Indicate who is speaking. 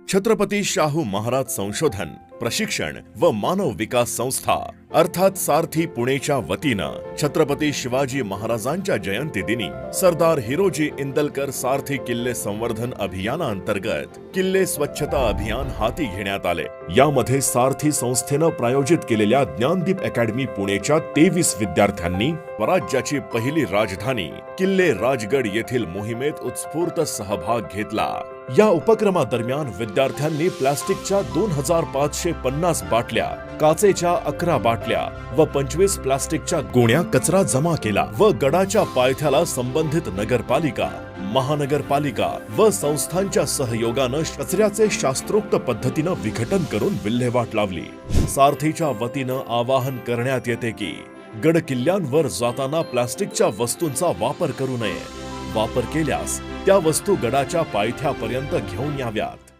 Speaker 1: छत्रपती शाहू महाराज संशोधन प्रशिक्षण व मानव विकास संस्था अर्थात सारथी पुणेच्या वतीनं छत्रपती शिवाजी महाराजांच्या जयंती दिनी सरदार हिरोजी इंदलकर सारथी किल्ले संवर्धन अभियानाअंतर्गत किल्ले स्वच्छता अभियान हाती घेण्यात आले. यामध्ये सारथी संस्थेनं प्रायोजित केलेल्या ज्ञानदीप अकॅडमी पुणेच्या तेवीस विद्यार्थ्यांनी स्वराज्याची पहिली राजधानी किल्ले राजगड येथील मोहिमेत उत्स्फूर्त सहभाग घेतला. या उपक्रमादरम्यान विद्यार्थ्यांनी प्लास्टिकच्या दोन हजार पाचशे पन्नास बाटल्या काचेच्या अकरा बाटल्या व पंचवीस प्लास्टिकच्या गोण्या कचरा जमा केला व गडाच्या पायथ्याला संबंधित नगरपालिका महानगरपालिका व संस्थांच्या सहयोगानं कचऱ्याचे शास्त्रोक्त पद्धतीनं विघटन करून विल्हेवाट लावली. सारथीच्या वतीनं आवाहन करण्यात येते की गड किल्ल्यांवर जाताना प्लास्टिकच्या वस्तूंचा वापर करू नये. वापर केल्यास त्या वस्तू गडाच्या पायथ्यापर्यंत घेऊन याव्यात.